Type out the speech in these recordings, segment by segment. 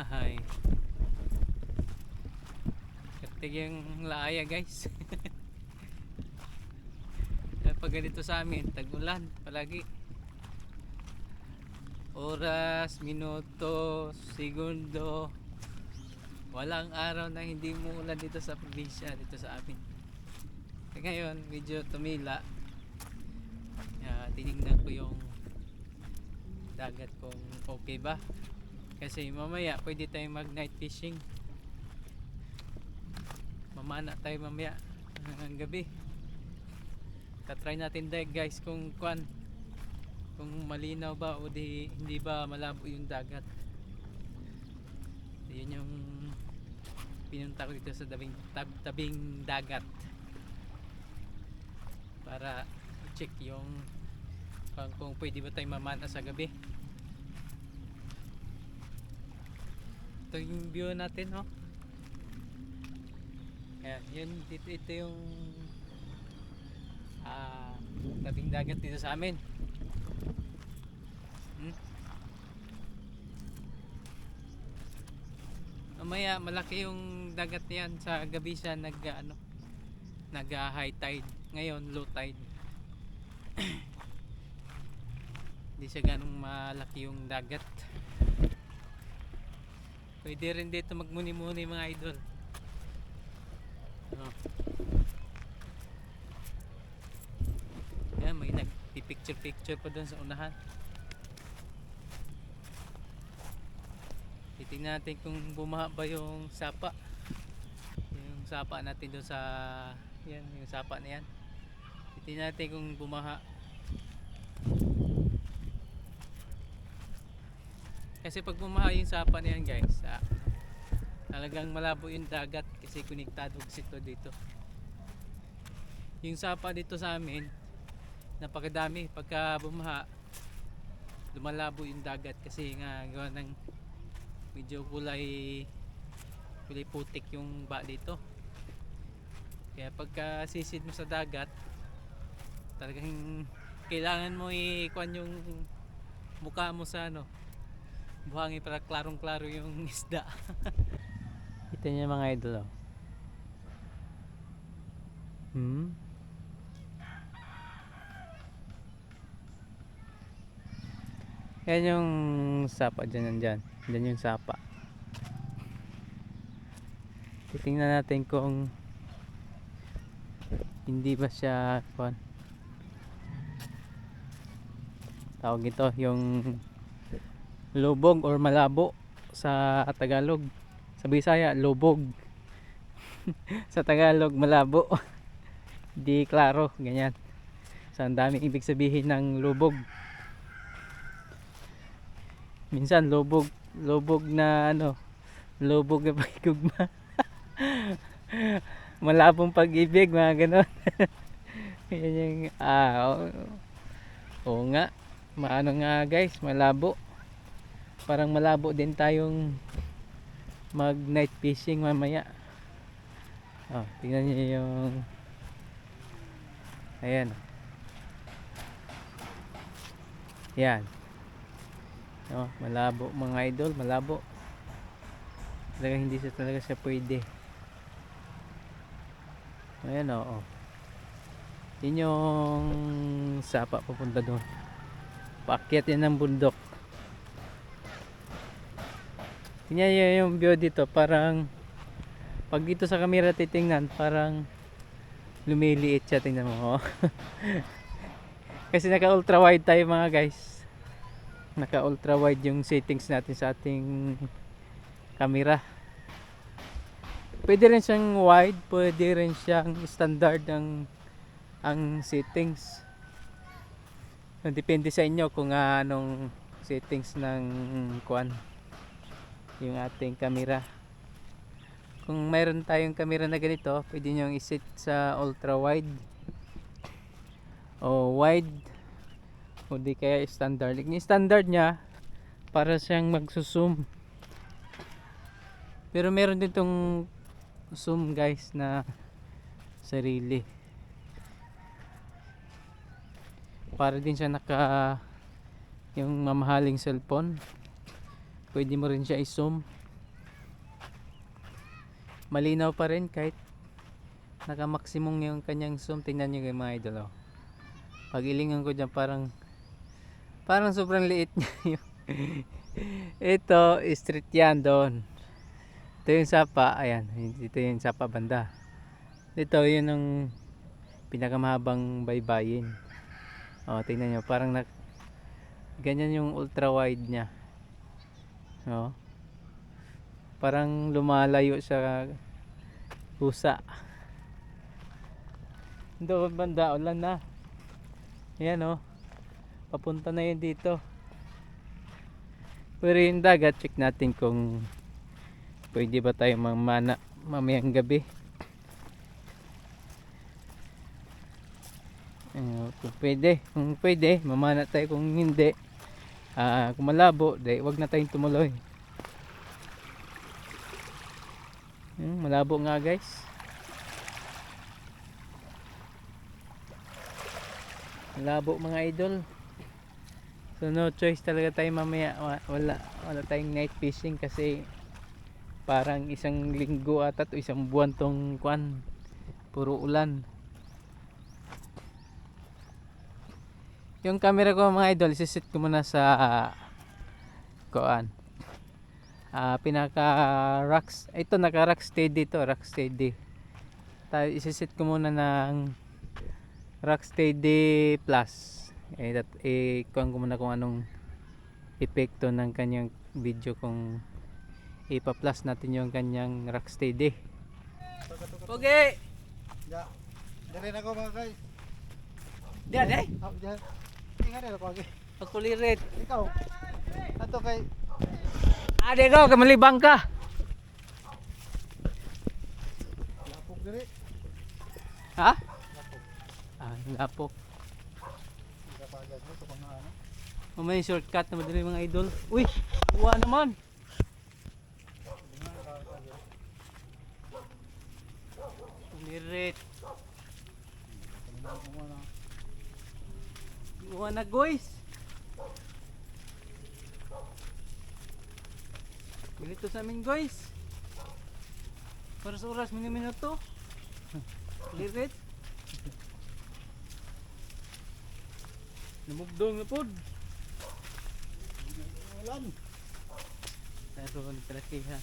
bahay. Katig yung laaya guys. Pag ganito sa amin, tag-ulan palagi. Oras, minuto, segundo. Walang araw na hindi mo ulan dito sa probinsya, dito sa amin. Kaya ngayon, medyo tumila. Uh, tinignan ko yung dagat kung okay ba. Kasi mamaya pwede tayong mag night fishing. Mamana tayo mamaya ng gabi. Tatry natin dahil guys kung kwan kung malinaw ba o di, hindi ba malabo yung dagat. Yun yung pinunta ko dito sa tabing, tab, tabing dagat para check yung kung, kung pwede ba tayong mamana sa gabi. Ito yung view natin, oh. Ayan, yun, dito, ito yung ah, tabing dagat dito sa amin. Hmm? Mamaya malaki yung dagat niyan sa gabi siya nag ano nag high tide ngayon low tide hindi siya ganong malaki yung dagat pwede rin dito magmuni-muni mga idol. Oh. yan may nagpipicture picture pa doon sa unahan. Titingnan natin kung bumaha ba yung sapa. Yung sapa natin doon sa yan yung sapa na yan. Titingnan natin kung bumaha kasi pag bumaha yung sapa na yan guys ah, talagang malabo yung dagat kasi konektado kasi ito dito. Yung sapa dito sa amin napakadami. Pagka bumaha lumalabo yung dagat kasi nga gawa ng medyo kulay kulay putik yung ba dito. Kaya pagka sisid mo sa dagat talagang kailangan mo ikuan yung mukha mo sa ano buhangin para klarong klaro yung isda. Ito niya mga idol oh. hmm? Yan yung sapa dyan dyan dyan yung sapa. Titingnan natin kung hindi ba siya kuan tawag ito yung lubog or malabo sa Tagalog. Sa Bisaya lubog. Sa Tagalog malabo. Di klaro ganyan. So ang daming ibig sabihin ng lubog. Minsan lubog lubog na ano lubog na pagkugma malabong pag-ibig mga ganon. Yan ah oo, oo nga. Maano nga guys malabo parang malabo din tayong mag night fishing mamaya. Oh, tingnan niyo yung ayan. Yan. Oh, malabo mga idol malabo. Talaga hindi siya talaga siya pwede. Ayan o oh, oh. yun yung sapa papunta doon. Paakyat yan ng bundok tingnan nyo yung view dito parang pag dito sa camera titingnan parang lumiliit siya tingnan mo oh. kasi naka ultra wide tayo mga guys. Naka ultra wide yung settings natin sa ating camera. Pwede rin siyang wide pwede rin siyang standard ang ang settings. Depende sa inyo kung ah, anong settings ng kuan yung ating camera kung mayroon tayong camera na ganito pwede nyo iset sa ultra wide o wide. O di kaya standard. Yung standard nya para siyang magsusum pero meron din tong zoom guys na sarili. Para din siya naka yung mamahaling cellphone pwede mo rin siya i-zoom malinaw pa rin kahit naka-maximum yung kanyang zoom. Tingnan nyo yung mga idol. Oh. Pag ilingan ko dyan parang parang sobrang liit niya yung ito street yan doon ito yung sapa ayan ito yung sapa banda ito yun ang pinakamahabang baybayin o tingnan nyo parang nak ganyan yung ultra wide niya o parang lumalayo sa pusa. Doon banda ulan na. Yan o papunta na yun dito. Pero yung dagat check natin kung pwede ba tayo mamana mamayang gabi. Uh, kung pwede, kung pwede, mamana tayo kung hindi. Ah, kung malabo, di wag na tayong tumuloy. Hmm, malabo nga guys. Malabo mga idol. So no choice talaga tayo mamaya Wa- wala wala tayong night fishing kasi parang isang linggo ata o isang buwan tong kwan puro ulan. Yung camera ko mga idol, isisit ko muna sa kuan. Ah, pinaka rocks. Ito naka rock steady to, rock steady. Tayo isisit ko muna ng rock steady plus. Eh, that, eh, kuhan ko muna kung anong epekto ng kanyang video kung ipa-plus natin yung kanyang rock steady. Okay! Ya. Dari na ako mga guys. Diyan eh! Ah, diyan. Tingnan nila ko agi. Pagkulirit. Ikaw. Ato kay Ade ko, kamalibang ka! lapok diri. Ha? Ah, lapok. Kapagad mo sa mga ano. Oh, may shortcut na madali mga idol. Uy! Uwa naman! Kulirit. Uwa na guys! Ganito sa amin guys. Para sa oras, minuto. Kulirit. Namugdong na pod. Ulan. Taruhan kalakihan.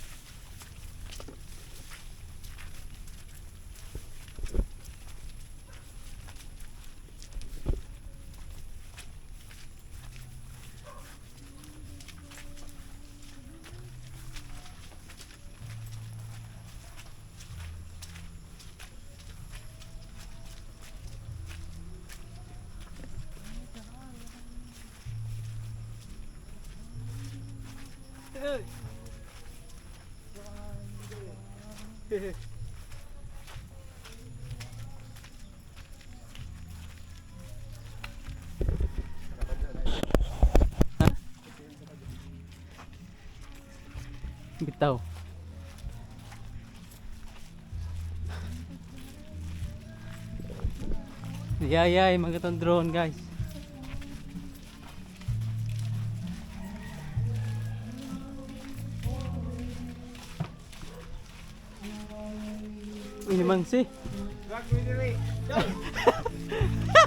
Bitaw. Yayay, mga itong drone guys. Uy